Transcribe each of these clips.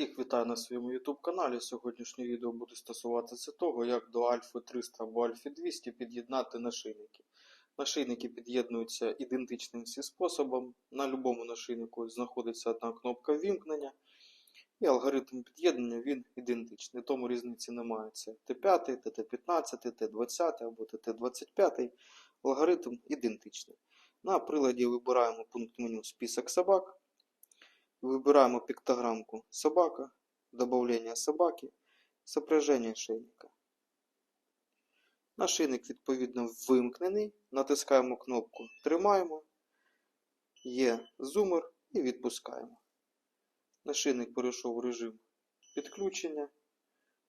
Вітаю на своєму YouTube каналі. Сьогоднішнє відео буде стосуватися того, як до Альфа 300 або Альфа 200 під'єднати нашийники. Нашийники під'єднуються ідентичним всі способом. На будь-якому нашийнику знаходиться одна кнопка ввімкнення, і алгоритм під'єднання він ідентичний. Тому різниці немає. Це Т5, ТТ15, Т20 або ТТ25. Алгоритм ідентичний. На приладі вибираємо пункт меню список собак. Выбираем пиктограммку собака, добавление собаки, сопряжение шейника. Нашийник відповідно вимкнений. Натискаємо кнопку Тримаємо. Є зумер і відпускаємо. Нашийник перейшов в режим підключення.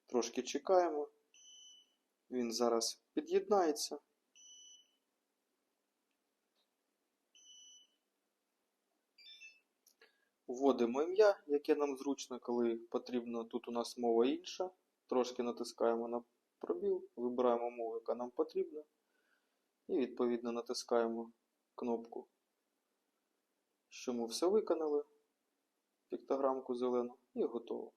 Трошки чекаємо. Він зараз під'єднається. Вводимо ім'я, яке нам зручно, коли потрібно. Тут у нас мова інша. Трошки натискаємо на пробіл, вибираємо мову, яка нам потрібна. І відповідно натискаємо кнопку, що ми все виконали. Піктограмку зелену і готово.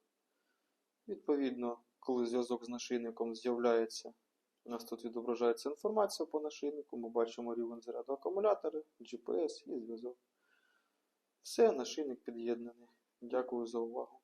Відповідно, коли зв'язок з нашийником з'являється, у нас тут відображається інформація по нашийнику. Ми бачимо рівень заряду акумулятора, GPS і зв'язок. Все, нашийник під'єднаний. Дякую за увагу.